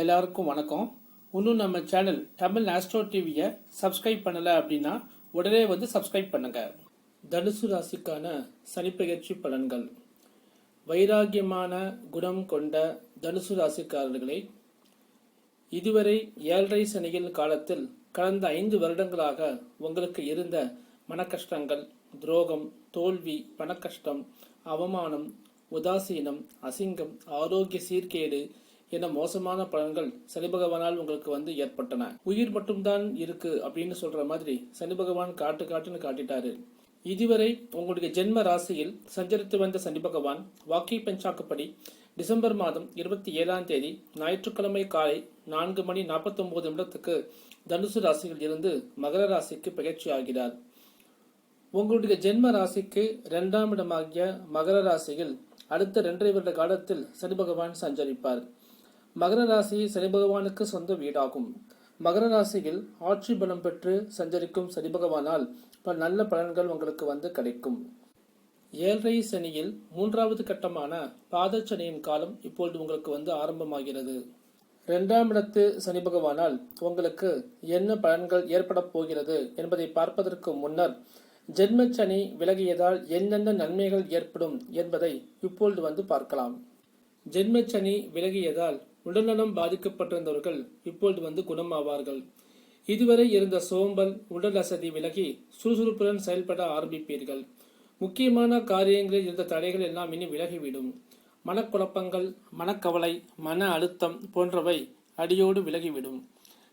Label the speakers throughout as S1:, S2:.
S1: எல்லாருக்கும் வணக்கம். இன்னும் நம்ம சேனல் தமிழ் ஆஸ்ட்ரோ டிவியை சப்ஸ்கிரைப் பண்ணலை அப்படின்னா உடனே வந்து சப்ஸ்கிரைப் பண்ணுங்க. தனுசு ராசிக்கான சனிப்பெயர்ச்சி பலன்கள். வைராகியமான குணம் கொண்ட தனுசு ராசிக்காரர்களே இதுவரை ஏழரை சனியின் காலத்தில் கடந்த ஐந்து வருடங்களாக உங்களுக்கு இருந்த மனக்கஷ்டங்கள் துரோகம் தோல்வி பணக்கஷ்டம் அவமானம் உதாசீனம் அசிங்கம் ஆரோக்கிய சீர்கேடு என மோசமான பலன்கள் சனி பகவானால் உங்களுக்கு வந்து ஏற்பட்டன. உயிர் மட்டும்தான் இருக்கு அப்படின்னு சொல்ற மாதிரி சனி பகவான் காட்டு காட்டுன்னு காட்டிட்டாரு. இதுவரை உங்களுடைய ஜென்ம ராசியில் சஞ்சரித்து வந்த சனி பகவான் வாக்கி பஞ்சாக்கப்படி டிசம்பர் மாதம் இருபத்தி ஏழாம் தேதி ஞாயிற்றுக்கிழமை காலை நான்கு மணி நாற்பத்தி ஒன்பது நிமிடத்துக்கு தனுசு ராசியில் இருந்து மகர ராசிக்கு பயிற்சி ஆகிறார். உங்களுடைய ஜென்ம ராசிக்கு இரண்டாம் இடமாகிய மகர ராசியில் அடுத்த இரண்டரை வருட காலத்தில் சனி பகவான் சஞ்சரிப்பார். மகர ராசி சனி பகவானுக்கு சொந்த வீடாகும். மகர ராசியில் ஆட்சி பலம் பெற்று சஞ்சரிக்கும் சனி பகவானால் பல நல்ல பலன்கள் உங்களுக்கு வந்து கிடைக்கும். ஏழரை சனியில் மூன்றாவது கட்டமான பாதச்சனியின் காலம் இப்பொழுது உங்களுக்கு வந்து ஆரம்பமாகிறது. இரண்டாம் இடத்து சனி பகவானால் உங்களுக்கு என்ன பலன்கள் ஏற்பட போகிறது என்பதை பார்ப்பதற்கு முன்னர் ஜென்மச்சனி விலகியதால் என்னென்ன நன்மைகள் ஏற்படும் என்பதை இப்பொழுது வந்து பார்க்கலாம். ஜென்மச்சனி விலகியதால் உடல்நலம் பாதிக்கப்பட்டிருந்தவர்கள் இப்பொழுது வந்து குணமாவார்கள். இதுவரை இருந்த சோம்பல் உடல் அசதி விலகி சுறுசுறுப்புடன் செயல்பட ஆரம்பிப்பீர்கள். முக்கியமான காரியங்களில் இருந்த தடைகள் எல்லாம் இனி விலகிவிடும். மனக்குழப்பங்கள் மனக்கவலை மன அழுத்தம் போன்றவை அடியோடு விலகிவிடும்.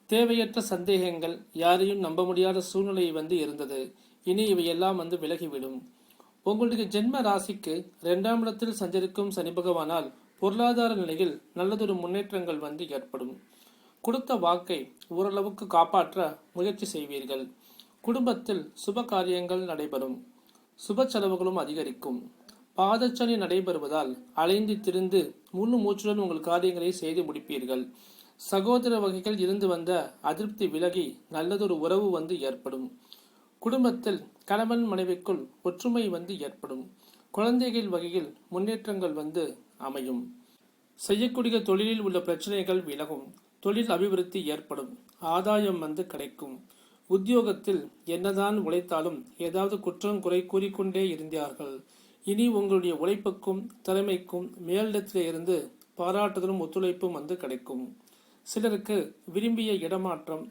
S1: தேவையற்ற சந்தேகங்கள் யாரையும் நம்ப முடியாத சூழ்நிலை வந்து இருந்தது. இனி இவையெல்லாம் வந்து விலகிவிடும். உங்களுடைய ஜென்ம ராசிக்கு இரண்டாம் இடத்தில் சஞ்சரிக்கும் சனி பகவானால் பொருளாதார நிலையில் நல்லதொரு முன்னேற்றங்கள் வந்து ஏற்படும். கொடுத்த வாக்கை ஓரளவுக்கு காப்பாற்ற முயற்சி செய்வீர்கள். குடும்பத்தில் சுப காரியங்கள் நடைபெறும். சுப செலவுகளும் அதிகரிக்கும். பாதச்சனி நடைபெறுவதால் அலைந்து திரிந்து முழு மூச்சுடன் உங்கள் காரியங்களை செய்து முடிப்பீர்கள். சகோதர வகைகள் இருந்து வந்த அதிருப்தி விலகி நல்லதொரு உறவு வந்து ஏற்படும். குடும்பத்தில் கணவன் மனைவிக்குள் ஒற்றுமை வந்து ஏற்படும். குழந்தைகள் வகையில் முன்னேற்றங்கள் வந்து அமையும். செய்யக்கூடிய தொழிலில் உள்ள பிரச்சனைகள் விலகும். தொழில் அபிவிருத்தி ஏற்படும். ஆதாயம் வந்து கிடைக்கும். உத்தியோகத்தில் என்னதான் உழைத்தாலும் ஏதாவது குற்றம் குறை கூறிக்கொண்டே இருந்தார்கள் இனி உங்களுடைய உழைப்புக்கும் திறமைக்கும் மேலிடத்தில் இருந்து பாராட்டுதலும் ஒத்துழைப்பும் வந்து கிடைக்கும். சிலருக்கு விரும்பிய இடமாற்றம்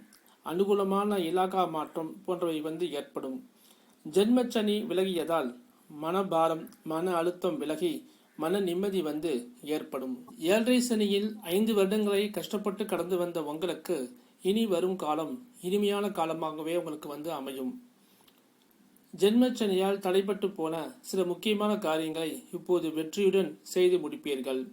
S1: அனுகூலமான இலாகா மாற்றம் போன்றவை வந்து ஏற்படும். ஜென்மச்சனி விலகியதால் மனபாரம் மன அழுத்தம் விலகி மன நிம்மதி வந்து ஏற்படும். ஏழரை சனியில் ஐந்து வருடங்களை கஷ்டப்பட்டு கடந்து வந்த உங்களுக்கு இனி வரும் காலம் இனிமையான காலமாகவே உங்களுக்கு வந்து அமையும். ஜென்மச்சனியால் தடைப்பட்டு போன சில முக்கியமான காரியங்களை இப்போது வெற்றியுடன் செய்து முடிப்பீர்கள்.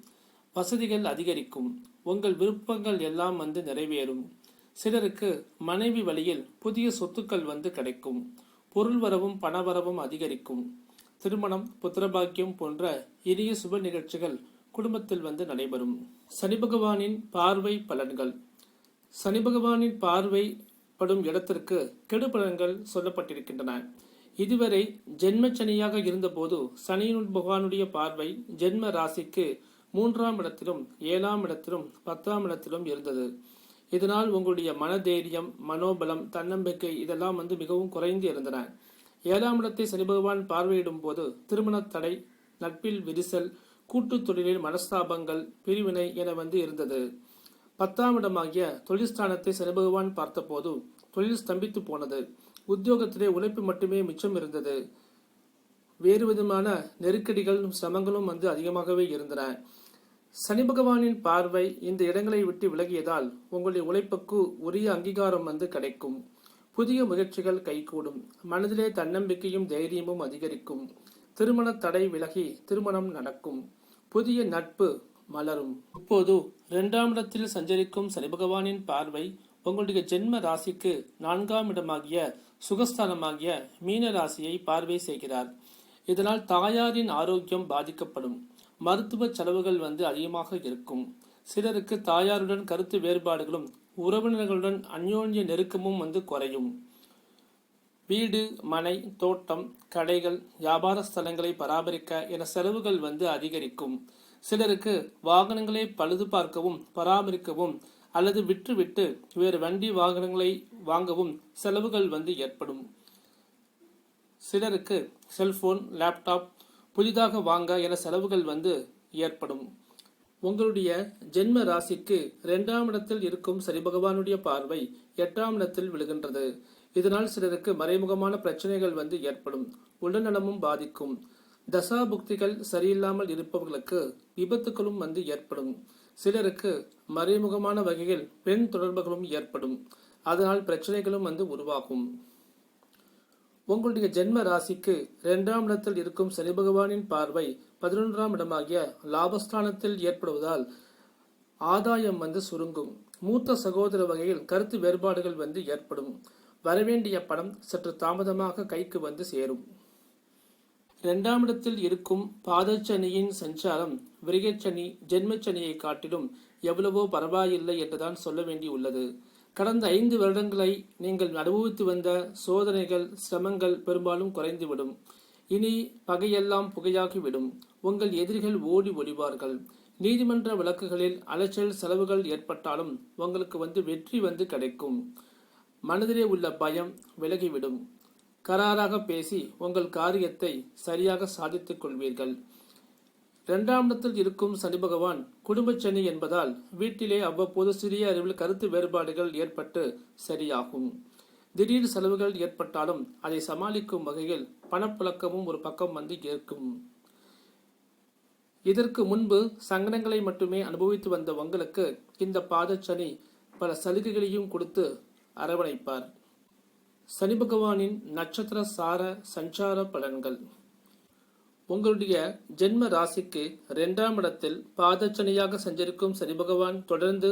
S1: வசதிகள் அதிகரிக்கும். உங்கள் விருப்பங்கள் எல்லாம் வந்து நிறைவேறும். சிலருக்கு மனைவி வழியில் புதிய சொத்துக்கள் வந்து கிடைக்கும். பொருள் வரவும் பணவரவும் அதிகரிக்கும். திருமணம் புத்திரபாக்கியம் போன்ற இனிய சுப நிகழ்ச்சிகள் குடும்பத்தில் வந்து நடைபெறும். சனி பகவானின் பார்வை பலன்கள். சனி பகவானின் பார்வை படும் இடத்திற்கு கெடு பலன்கள் சொல்லப்பட்டிருக்கின்றன. இதுவரை ஜென்ம சனியாக இருந்தபோது சனியின் பகவானுடைய பார்வை ஜென்ம ராசிக்கு மூன்றாம் இடத்திலும் ஏழாம் இடத்திலும் பத்தாம் இடத்திலும் இருந்தது. இதனால் உங்களுடைய மனதைரியம் மனோபலம் தன்னம்பிக்கை இதெல்லாம் வந்து மிகவும் குறைந்து இருந்தன. ஏழாம் இடத்தை சனி பகவான் பார்வையிடும் போது திருமணத் தடை நட்பில் விரிசல் கூட்டுத் தொழிலில் மனஸ்தாபங்கள் பிரிவினை என வந்து இருந்தது. பத்தாம் இடமாகிய தொழில்ஸ்தானத்தை சனி பகவான் பார்த்தபோது தொழில் ஸ்தம்பித்து போனது. உத்தியோகத்திலே உழைப்பு மட்டுமே மிச்சம் இருந்தது. வேறு விதமான நெருக்கடிகளும் சிரமங்களும் வந்து அதிகமாகவே இருந்தன. சனி பகவானின் பார்வை இந்த இடங்களை விட்டு விலகியதால் உங்களுடைய உழைப்புக்கு உரிய அங்கீகாரம் வந்து கிடைக்கும். புதிய முயற்சிகள் கைகூடும். மனதிலே தன்னம்பிக்கையும் தைரியமும் அதிகரிக்கும். திருமண தடை விலகி திருமணம் நடக்கும். புதிய நட்பு மலரும். இப்போது இரண்டாம் இடத்தில் சஞ்சரிக்கும் சனி பகவானின் பார்வை உங்களுடைய ஜென்ம ராசிக்கு நான்காம் இடமாகிய சுகஸ்தானமாகிய மீன ராசியை பார்வை செய்கிறார். இதனால் தாயாரின் ஆரோக்கியம் பாதிக்கப்படும். மருத்துவ செலவுகள் வந்து அதிகமாக இருக்கும். சிலருக்கு தாயாருடன் கருத்து வேறுபாடுகளும் உறவினர்களுடன் அந்யோன்ய நெருக்கமும் வந்து குறையும். வீடு மனை தோட்டம் கடைகள் வியாபார ஸ்தலங்களை பராமரிக்க என செலவுகள் வந்து அதிகரிக்கும். சிலருக்கு வாகனங்களை பழுது பார்க்கவும் பராமரிக்கவும் அல்லது விற்றுவிட்டு வேறு வண்டி வாகனங்களை வாங்கவும் செலவுகள் வந்து ஏற்படும். சிலருக்கு செல்போன் லேப்டாப் புதிதாக வாங்க என செலவுகள் வந்து ஏற்படும். உங்களுடைய ஜென்ம ராசிக்கு இரண்டாம் இடத்தில் இருக்கும் சனி பகவானுடைய பார்வை எட்டாம் இடத்தில் விழுகின்றது. இதனால் சிலருக்கு மறைமுகமான பிரச்சனைகள் வந்து ஏற்படும். உடல்நலமும் பாதிக்கும். தசா புக்திகள் சரியில்லாமல் இருப்பவர்களுக்கு விபத்துகளும் வந்து ஏற்படும். சிலருக்கு மறைமுகமான வகையில் பெண் தொடர்புகளும் ஏற்படும். அதனால் பிரச்சனைகளும் வந்து உருவாகும். உங்களுடைய ஜென்ம ராசிக்கு இரண்டாம் இடத்தில் இருக்கும் சனி பகவானின் பார்வை பதினொன்றாம் இடமாகிய லாபஸ்தானத்தில் ஏற்படுவதால் ஆதாயம் வந்து சுருங்கும். மூத்த சகோதர வகையில் கருத்து வேறுபாடுகள் வந்து ஏற்படும். வரவேண்டிய பணம் சற்று தாமதமாக கைக்கு வந்து சேரும். இரண்டாம் இடத்தில் இருக்கும் பாதச்சனியின் சஞ்சாரம் விரிகச்சனி ஜென்மச்சனியை காட்டிலும் எவ்வளவோ பரவாயில்லை என்றுதான் சொல்ல வேண்டியுள்ளது. கடந்த ஐந்து வருடங்களை நீங்கள் அனுபவித்து வந்த சோதனைகள் சிரமங்கள் பெரும்பாலும் குறைந்துவிடும். இனி பகையெல்லாம் புகையாகிவிடும். உங்கள் எதிரிகள் ஓடி ஒளிவார்கள். நீதிமன்ற வழக்குகளில் அலைச்சல் செலவுகள் ஏற்பட்டாலும் உங்களுக்கு வந்து வெற்றி வந்து கிடைக்கும். மனதிலே உள்ள பயம் விலகிவிடும். கராராக பேசி உங்கள் காரியத்தை சரியாக சாதித்துக் கொள்வீர்கள். இரண்டாம் இடத்தில் இருக்கும் சனி பகவான் குடும்பச் சனி என்பதால் வீட்டிலே அவ்வப்போது சிறிய அறிவில் கருத்து வேறுபாடுகள் ஏற்பட்டு சரியாகும். திடீர் செலவுகள் ஏற்பட்டாலும் அதை சமாளிக்கும் வகையில் பணப்புழக்கமும் ஒரு பக்கம் வந்து ஏற்கும். இதற்கு முன்பு சங்கடங்களை மட்டுமே அனுபவித்து வந்த உங்களுக்கு இந்த பாதச்சனி பல சலுகைகளையும் கொடுத்து அரவணைப்பார். சனி பகவானின் நட்சத்திர சார சஞ்சார பலன்கள். உங்களுடைய ஜென்ம ராசிக்கு இரண்டாம் இடத்தில் பாதச்சனியாக சஞ்சரிக்கும் சனி பகவான் தொடர்ந்து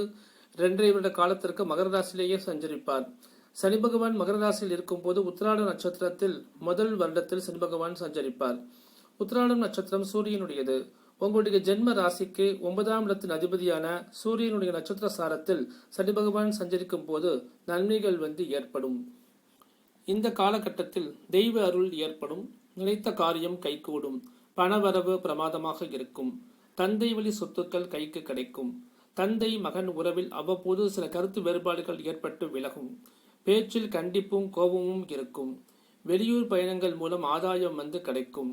S1: இரண்டரை வருட காலத்திற்கு மகர ராசியிலேயே சஞ்சரிப்பார். சனி பகவான் மகர ராசியில் இருக்கும்போது உத்திராட நட்சத்திரத்தில் முதல் வருடத்தில் சனி பகவான் சஞ்சரிப்பார். உத்திராடம் நட்சத்திரம் சூரியனுடையது. உங்களுடைய ஜென்ம ராசிக்கு ஒன்பதாம் இடத்தின் அதிபதியான சூரியனுடைய நட்சத்திர சாரத்தில் சனி பகவான் சஞ்சரிக்கும் போது நன்மைகள் வந்து ஏற்படும். இந்த காலகட்டத்தில் தெய்வ அருள் ஏற்படும். நினைத்த காரியம் கைகூடும். பணவரவு பிரமாதமாக இருக்கும். தந்தை வழி சொத்துக்கள் கைக்கு கிடைக்கும். தந்தை மகன் உறவில் அவ்வப்போது சில கருத்து வேறுபாடுகள் ஏற்பட்டு விலகும். பேச்சில் கண்டிப்பும் கோபமும் இருக்கும். வெளியூர் பயணங்கள் மூலம் ஆதாயம் வந்து கிடைக்கும்.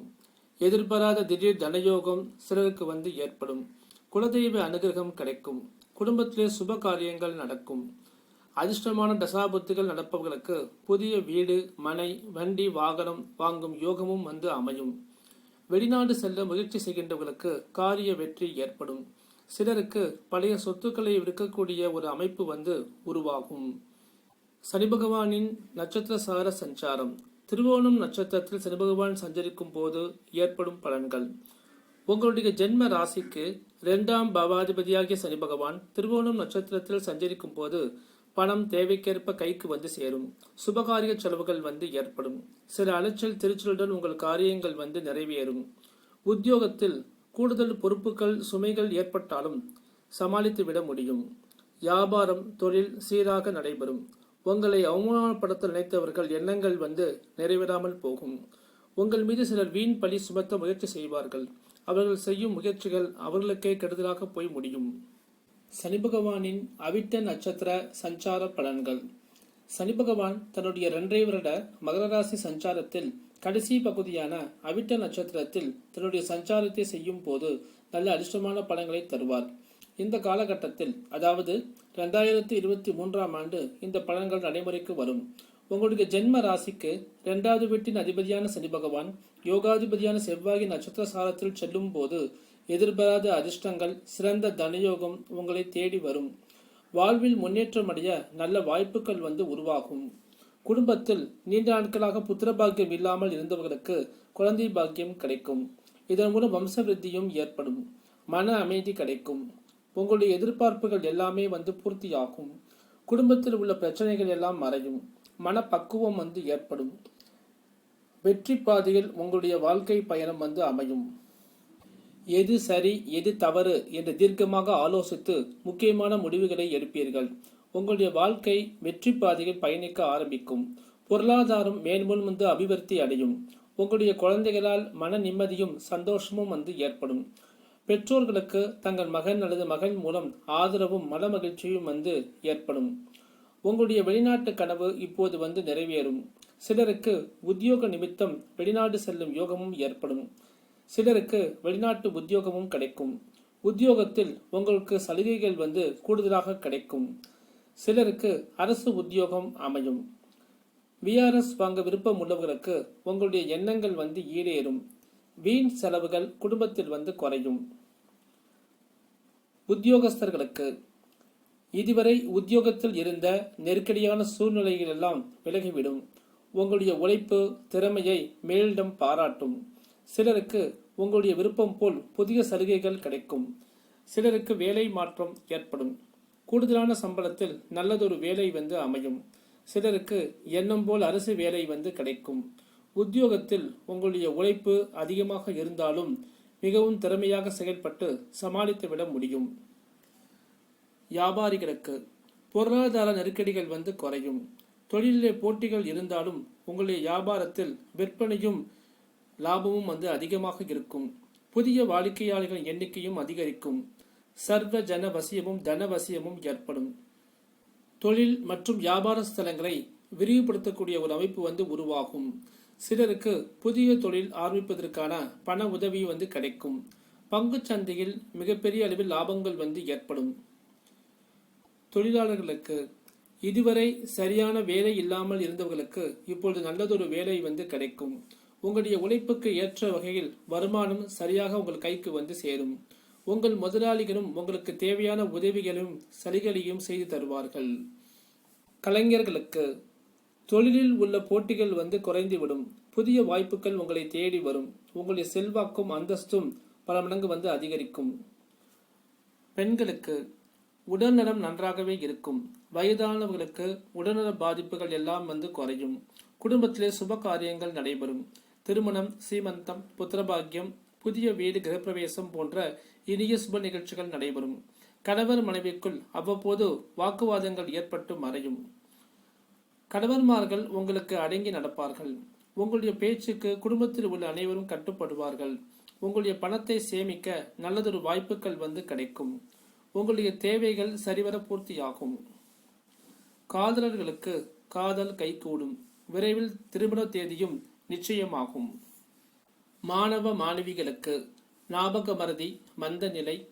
S1: எதிர்பாராத திடீர் தனயோகம் சிலருக்கு வந்து ஏற்படும். குலதெய்வ அனுகிரகம் கிடைக்கும். குடும்பத்திலே சுப காரியங்கள் நடக்கும். அதிர்ஷ்டமான தசாபத்துகள் நடப்பவர்களுக்கு புதிய வீடு மனை வண்டி வாகனம் வாங்கும் யோகமும் வந்து அமையும். வெளிநாடு செல்ல முயற்சி செய்கின்றவர்களுக்கு காரிய வெற்றி ஏற்படும். சிலருக்கு பழைய சொத்துக்களை விற்கக்கூடிய ஒரு அமைப்பு வந்து உருவாகும். சனி பகவானின் நட்சத்திர சார சஞ்சாரம். திருவோணம் நட்சத்திரத்தில் சனி பகவான் சஞ்சரிக்கும் போது ஏற்படும் பலன்கள். உங்களுடைய ஜென்ம ராசிக்கு இரண்டாம் பவாதிபதியாகிய சனி பகவான் திருவோணம் நட்சத்திரத்தில் சஞ்சரிக்கும் போது பணம் தேவைக்கேற்ப கைக்கு வந்து சேரும். சுபகாரிய செலவுகள் வந்து ஏற்படும். சில அலைச்சல் திருச்சலுடன் உங்கள் காரியங்கள் வந்து நிறைவேறும். உத்தியோகத்தில் கூடுதல் பொறுப்புகள் சுமைகள் ஏற்பட்டாலும் சமாளித்து விட முடியும். வியாபாரம் தொழில் சீராக நடைபெறும். உங்களை அவமானப்படுத்த நினைத்தவர்கள் எண்ணங்கள் வந்து நிறைவேறாமல் போகும். உங்கள் மீது சிலர் வீண் பழி சுமத்த முயற்சி செய்வார்கள். அவர்கள் செய்யும் முயற்சிகள் அவர்களுக்கே கெடுதலாக போய் முடியும். சனி பகவானின் அவிட்ட நட்சத்திர சஞ்சார பலன்கள். சனி பகவான் தன்னுடைய இரண்டரை வருட மகர ராசி சஞ்சாரத்தில் கடைசி பகுதியான அவிட்ட நட்சத்திரத்தில் தன்னுடைய சஞ்சாரத்தை செய்யும் போது நல்ல அதிர்ஷ்டமான பலன்களை தருவார். இந்த காலகட்டத்தில் அதாவது ரெண்டாயிரத்தி இருபத்தி மூன்றாம் ஆண்டு இந்த பலன்கள் நடைமுறைக்கு வரும். உங்களுடைய ஜென்ம ராசிக்கு இரண்டாவது வீட்டின் அதிபதியான சனி பகவான் யோகாதிபதியான செவ்வாயின் நட்சத்திர சாரத்தில் செல்லும் போது எதிர்பாராத அதிர்ஷ்டங்கள் சிறந்த தனயோகம் உங்களை தேடி வரும். வாழ்வில் முன்னேற்றம் அடைய நல்ல வாய்ப்புகள் வந்து உருவாகும். குடும்பத்தில் நீண்ட நாட்களாக புத்திர பாக்கியம் இல்லாமல் இருந்தவர்களுக்கு குழந்தை பாக்கியம் கிடைக்கும். இதன் மூலம் வம்சவிருத்தியும் ஏற்படும். மன அமைதி கிடைக்கும். உங்களுடைய எதிர்பார்ப்புகள் எல்லாமே வந்து பூர்த்தியாகும். குடும்பத்தில் உள்ள பிரச்சனைகள் எல்லாம் மறையும். மனப்பக்குவம் வந்து ஏற்படும். வெற்றி பாதையில் உங்களுடைய வாழ்க்கை பயணம் வந்து அமையும். எது சரி எது தவறு என்று தீர்க்கமாக ஆலோசித்து முக்கியமான முடிவுகளை எடுப்பீர்கள். உங்களுடைய வாழ்க்கை வெற்றி பாதையில் பயணிக்க ஆரம்பிக்கும். பொருளாதாரம் மேன்மேல் வந்து அபிவிருத்தி அடையும். உங்களுடைய குழந்தைகளால் மன நிம்மதியும் சந்தோஷமும் வந்து ஏற்படும். பெற்றோர்களுக்கு தங்கள் மகன் அல்லது மகள் மூலம் ஆதரவும் மனமகிழ்ச்சியும் வந்து ஏற்படும். உங்களுடைய வெளிநாட்டு கனவு இப்போது வந்து நிறைவேறும். சிலருக்கு உத்தியோக நிமித்தம் வெளிநாடு செல்லும் யோகமும் ஏற்படும். சிலருக்கு வெளிநாட்டு உத்தியோகமும் கிடைக்கும். உத்தியோகத்தில் உங்களுக்கு சலுகைகள் வந்து கூடுதலாக கிடைக்கும். சிலருக்கு அரசு உத்தியோகம் அமையும். விஆர்எஸ் வாங்க விருப்பம் உள்ளவர்களுக்கு உங்களுடைய எண்ணங்கள் வந்து ஈடேறும். வீண் செலவுகள் குடும்பத்தில் வந்து குறையும். உத்தியோகஸ்தர்களுக்கு இதுவரை உத்தியோகத்தில் இருந்த நெருக்கடியான சூழ்நிலைகளெல்லாம் விலகிவிடும். உங்களுடைய உழைப்பு திறமையை மேலிடம் பாராட்டும். சிலருக்கு உங்களுடைய விருப்பம் போல் புதிய சலுகைகள் கிடைக்கும். சிலருக்கு வேலை மாற்றம் ஏற்படும். கூடுதலான சம்பளத்தில் நல்லதொரு வேலை வந்து அமையும். சிலருக்கு எண்ணம் போல் அரசு வேலை வந்து கிடைக்கும். உத்தியோகத்தில் உங்களுடைய உழைப்பு அதிகமாக இருந்தாலும் மிகவும் திறமையாக செயல்பட்டு சமாளித்து விட முடியும். வியாபாரிகளுக்கு பொருளாதார நெருக்கடிகள் வந்து குறையும். தொழிலிலே போட்டிகள் இருந்தாலும் உங்களுடைய வியாபாரத்தில் விற்பனையும் லாபமும் வந்து அதிகமாக இருக்கும். புதிய வாடிக்கையாளர்களின் எண்ணிக்கையும் அதிகரிக்கும். சர்வ ஜன வசியமும் தன வசியமும் ஏற்படும். தொழில் மற்றும் வியாபார ஸ்தலங்களை விரிவுபடுத்தக்கூடிய ஒரு அமைப்பு வந்து உருவாகும். சிலருக்கு புதிய தொழில் ஆரம்பிப்பதற்கான பண உதவி வந்து கிடைக்கும். பங்கு சந்தையில் மிகப்பெரிய அளவில் லாபங்கள் வந்து ஏற்படும். தொழிலாளர்களுக்கு இதுவரை சரியான வேலை இல்லாமல் இருந்தவர்களுக்கு இப்பொழுது நல்லதொரு வேலை வந்து கிடைக்கும். உங்களுடைய உழைப்புக்கு ஏற்ற வகையில் வருமானம் சரியாக உங்கள் கைக்கு வந்து சேரும். உங்கள் முதலாளிகளும் உங்களுக்கு தேவையான உதவிகளும் சலுகைகளையும் செய்து தருவார்கள். கலைஞர்களுக்கு தொழிலில் உள்ள போட்டிகள் வந்து குறைந்துவிடும். புதிய வாய்ப்புகள் உங்களை தேடி வரும். உங்களுடைய செல்வாக்கும் அந்தஸ்தும் பல மடங்கு வந்து அதிகரிக்கும். பெண்களுக்கு உடல்நலம் நன்றாகவே இருக்கும். வயதானவர்களுக்கு உடல்நல பாதிப்புகள் எல்லாம் வந்து குறையும். குடும்பத்திலே சுப காரியங்கள் நடைபெறும். திருமணம் சீமந்தம் புத்திரபாக்கியம் புதிய வீடு கிரகப்பிரவேசம் போன்ற இனிய சுப நிகழ்ச்சிகள் நடைபெறும். கணவர் மனைவிக்குள் அவ்வப்போது வாக்குவாதங்கள் ஏற்பட்டு மறையும். கணவன்மார்கள் உங்களுக்கு அடங்கி நடப்பார்கள். உங்களுடைய பேச்சுக்கு குடும்பத்தில் உள்ள அனைவரும் கட்டுப்படுவார்கள். உங்களுடைய பணத்தை சேமிக்க நல்லதொரு வாய்ப்புகள் வந்து கிடைக்கும். உங்களுடைய தேவைகள் சரிவர பூர்த்தியாகும். காதலர்களுக்கு காதல் கைகூடும். விரைவில் திருமண தேதியும் நிச்சயமாகும். மாணவ மாணவிகளுக்கு ஞாபக மறதி மந்த நிலை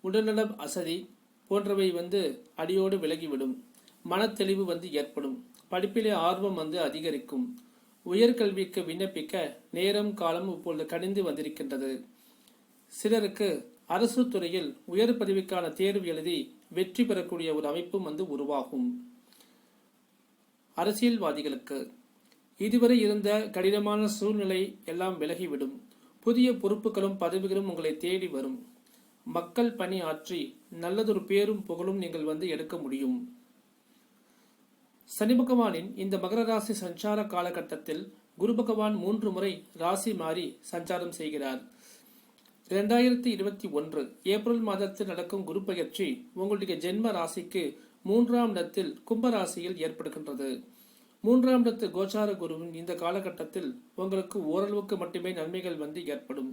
S1: உடல்நல அசதி போன்றவை வந்து அடியோடு விலகிவிடும். மனத்தெளிவு வந்து ஏற்படும். படிப்பிலே ஆர்வம் வந்து அதிகரிக்கும். உயர்கல்விக்கு விண்ணப்பிக்க நேரம் காலம் இப்பொழுது கணிந்து வந்திருக்கின்றது. சிலருக்கு அரசு துறையில் உயர் பதவிக்கான தேர்வு எழுதி வெற்றி பெறக்கூடிய ஒரு அமைப்பும் வந்து உருவாகும். அரசியல்வாதிகளுக்கு இதுவரை இருந்த கடினமான சூழ்நிலை எல்லாம் விலகிவிடும். புதிய பொறுப்புகளும் பதவிகளும் உங்களை தேடி வரும். மக்கள் பணி ஆற்றி நல்லதொரு பேரும் புகழும் நீங்கள் வந்து எடுக்க முடியும். சனி பகவானின் இந்த மகர ராசி சஞ்சார காலகட்டத்தில் குரு பகவான் மூன்று முறை ராசி மாறி சஞ்சாரம் செய்கிறார். இரண்டாயிரத்தி இருபத்தி ஒன்று ஏப்ரல் மாதத்தில் நடக்கும் குரு பயிற்சி உங்களுடைய ஜென்ம ராசிக்கு மூன்றாம் இடத்தில் கும்ப ராசியில் ஏற்படுகின்றது. மூன்றாம் இடத்து கோச்சார குருவின் இந்த காலகட்டத்தில் உங்களுக்கு ஓரளவுக்கு மட்டுமே நன்மைகள் வந்து ஏற்படும்.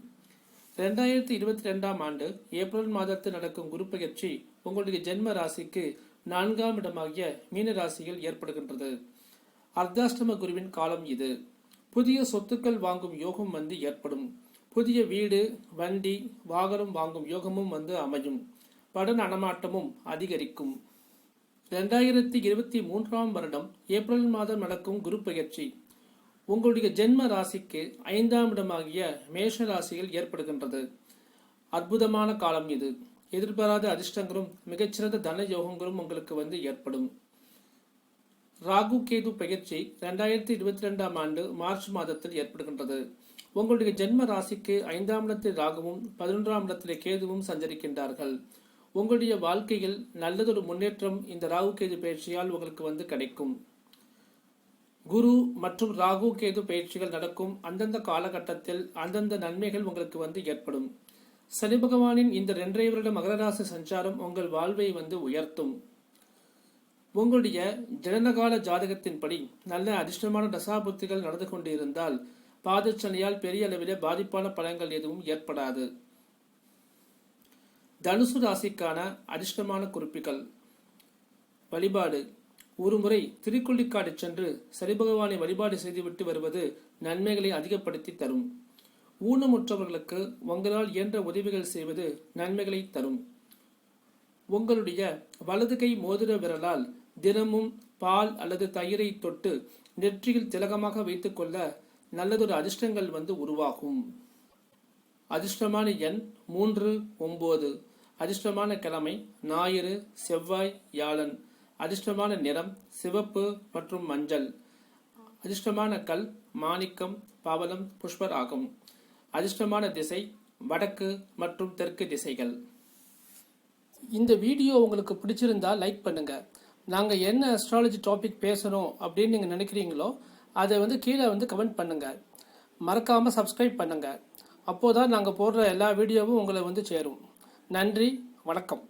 S1: ரெண்டாயிரத்தி இருபத்தி ரெண்டாம் ஆண்டு ஏப்ரல் மாதத்தில் நடக்கும் குரு பயிற்சி உங்களுடைய ஜென்ம ராசிக்கு நான்காம் இடமாகிய மீன ராசியில் ஏற்படுகின்றது. அர்த்தாஷ்டம குருவின் காலம் இது. புதிய சொத்துக்கள் வாங்கும் யோகம் வந்து ஏற்படும். புதிய வீடு வண்டி வாகனம் வாங்கும் யோகமும் வந்து அமையும். படன் நடமாட்டமும் அதிகரிக்கும். இரண்டாயிரத்தி இருபத்தி மூன்றாம் வருடம் ஏப்ரல் மாதம் நடக்கும் குரு பயிற்சி. உங்களுடைய ஜென்ம ராசிக்கு ஐந்தாம் இடமாகிய மேஷ ராசியில் ஏற்படுகின்றது. அற்புதமான காலம் இது. எதிர்பாராத அதிர்ஷ்டங்களும் மிகச்சிறந்த தன யோகங்களும் உங்களுக்கு வந்து ஏற்படும். ராகு கேது பயிற்சி ரெண்டாயிரத்தி இருபத்தி ரெண்டாம் ஆண்டு மார்ச் மாதத்தில் ஏற்படுகின்றது. உங்களுடைய ஜென்ம ராசிக்கு ஐந்தாம் இடத்தில் ராகுவும் பதினொன்றாம் இடத்தில் கேதுவும் சஞ்சரிக்கின்றார்கள். உங்களுடைய வாழ்க்கையில் நல்லதொரு முன்னேற்றம் இந்த ராகு கேது பயிற்சியால் உங்களுக்கு வந்து கிடைக்கும். குரு மற்றும் ராகு கேது பயிற்சிகள் நடக்கும் அந்தந்த காலகட்டத்தில் அந்தந்த நன்மைகள் உங்களுக்கு வந்து ஏற்படும். சனி பகவானின் இந்த ரெண்டரை வருட மகர ராசி சஞ்சாரம் உங்கள் வாழ்வை வந்து உயர்த்தும். உங்களுடைய ஜனனகால ஜாதகத்தின்படி நல்ல அதிர்ஷ்டமான தசாபுத்திகள் நடந்து கொண்டிருந்தால் பாதச்சனையால் பெரிய அளவிலே பாதிப்பான பலன்கள் எதுவும் ஏற்படாது. தனுசு ராசிக்கான அதிர்ஷ்டமான குறிப்புகள். வழிபாடு. ஒருமுறை திருக்குள்ளிக்காடு சென்று சரிபகவானை வழிபாடு செய்துவிட்டு வருவது நன்மைகளை அதிகப்படுத்தி தரும். ஊனமுற்றவர்களுக்கு உங்களால் இயன்ற உதவிகள் செய்வது நன்மைகளை தரும். உங்களுடைய வலது கை மோதிர விரலால் தினமும் பால் அல்லது தயிரை தொட்டு நெற்றியில் திலகமாக வைத்துக்கொள்ள நல்லதொரு அதிர்ஷ்டங்கள் வந்து உருவாகும். அதிர்ஷ்டமான எண் மூன்று ஒன்பது அதிர்ஷ்டமான கிழமை ஞாயிறு செவ்வாய் வியாழன். அதிர்ஷ்டமான நிறம் சிவப்பு மற்றும் மஞ்சள். அதிர்ஷ்டமான கல் மாணிக்கம் பவளம் புஷ்பர் ஆகும். அதிர்ஷ்டமான திசை வடக்கு மற்றும் தெற்கு திசைகள். இந்த வீடியோ உங்களுக்கு பிடிச்சிருந்தா லைக் பண்ணுங்க. நாங்க என்ன அஸ்ட்ராலஜி டாபிக் பேசணும் அப்படின்னு நீங்க நினைக்கிறீங்களோ அதை வந்து கீழே வந்து கமெண்ட் பண்ணுங்க. மறக்காம சப்ஸ்கிரைப் பண்ணுங்க. அப்போதான் நாங்கள் போடுற எல்லா வீடியோவும் உங்களை வந்து சேரும். நன்றி வணக்கம்.